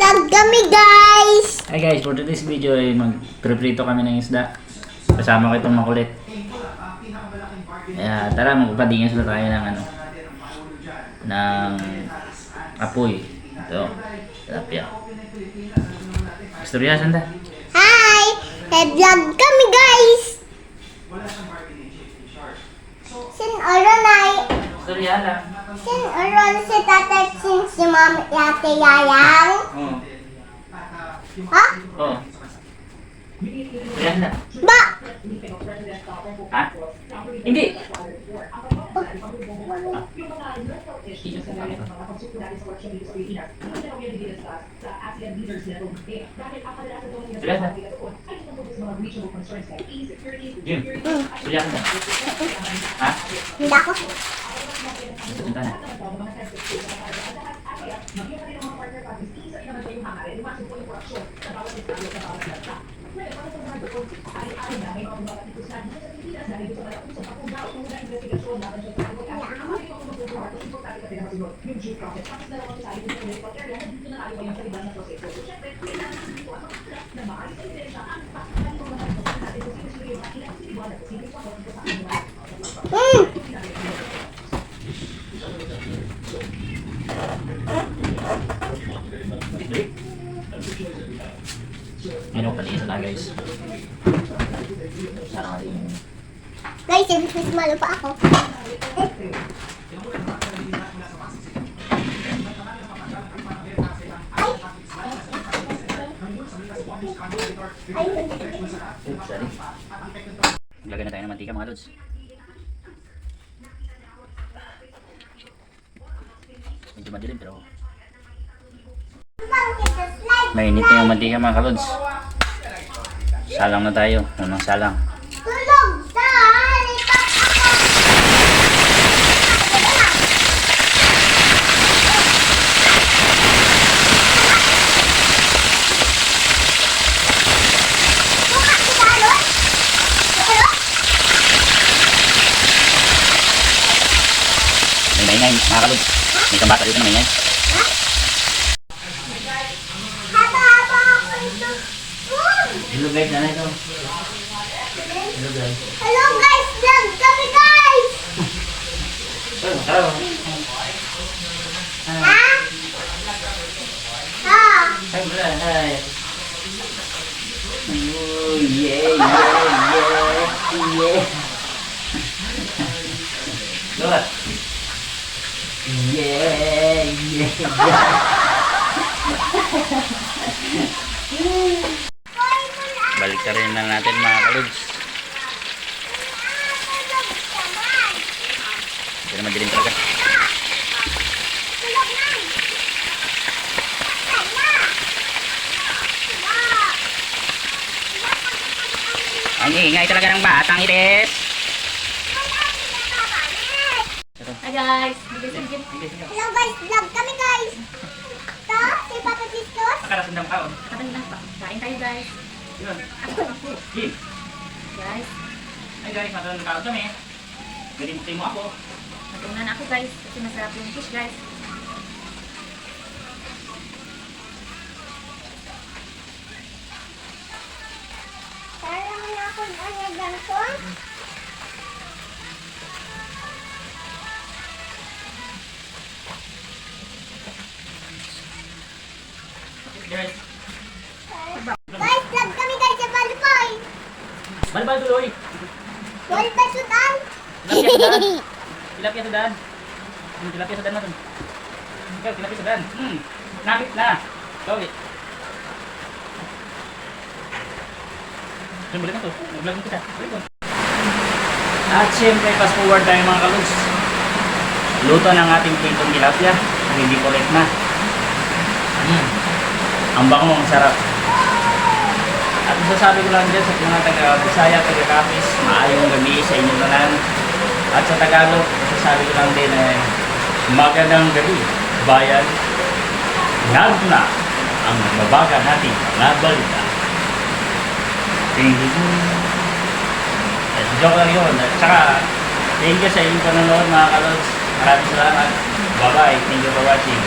Vlog kami guys! Hi guys, for today's video ay mag-preprito kami ng isda. Kasama ko itong makulit. Kaya tara, magpapadingin sila tayo ng ano, ng apoy. Ito, tilapia. Istorya, sanda? Hi! Hey, vlog kami guys! Sin oron ay Istorya lang. Sin oron si tatay sin si mami yate yayang Oo. Ha? Oo. Istorya lang. Ba? Ha? Hindi. Lang. Jim, istorya lang. Ha? Hindi ako. Punta na. Hmm. Ano pa isa na guys? Sana ka rin. Guys, ibig sabihin malo pa ako. Oops, sorry. Lagyan na tayo ng mantika mga lods. Medyo madilim pero mainit na yung mantika mga kalods. Salang na tayo. Unang salang. tulog? May maingay mga kalods. May kambata dito na maingay. Haba-haba ako ito. Hmm. Hello guys, nanay ito. Hello guys. Hello guys, vlog kami guys! Hello. Ha? Ha? Hi, bro. Hi. Oh, yeah, yeah, yeah, yeah. Good. Yeah, yeah, yeah. Balik ka rin lang natin mga naman. Hindi naman dilim talaga. Na. Na. Na. Ang ingay talaga ng batang itis. Hi guys! Hello guys, vlog kami guys. Ito, si Papa Tistos. Nakarasandang kaon. Katang na pa. Kain tayo guys. Yun. Guys, Ay guys, nakarasandang kaon kami. Galimutay mo ako. natunan ako guys. Kasi masarap yung fish guys. Parang na ako ano ganito. Guys. Guys, vlog kami guys sa Balboy. Balbal tuloy. Wal ba sudan? Tilapia sa daan. Tilapia sa daan. Hmm, tilapia sa daan na dun. Ikaw, tilapia sa daan. Hmm. Nakit na. Sorry. Balik na to. Vlog mo kita. Balik mo. At syempre, fast forward tayo mga kalugs. Luto ng ating pritong tilapia. Ang hindi correct na. Hmm. Ang bango, ang sarap. At masasabi ko lang dyan sa mga taga-Bisaya, taga-Kapis, maayong gabi sa inyong tanan. At sa Tagalog, masasabi ko lang din eh, magandang gabi, bayan. Narito na ang nagbabaga nating mga balita. Thank you. Eh, joke lang yun. At saka, thank you sa inyong panonood mga kalods. Maraming salamat. Bye-bye. Thank you for watching.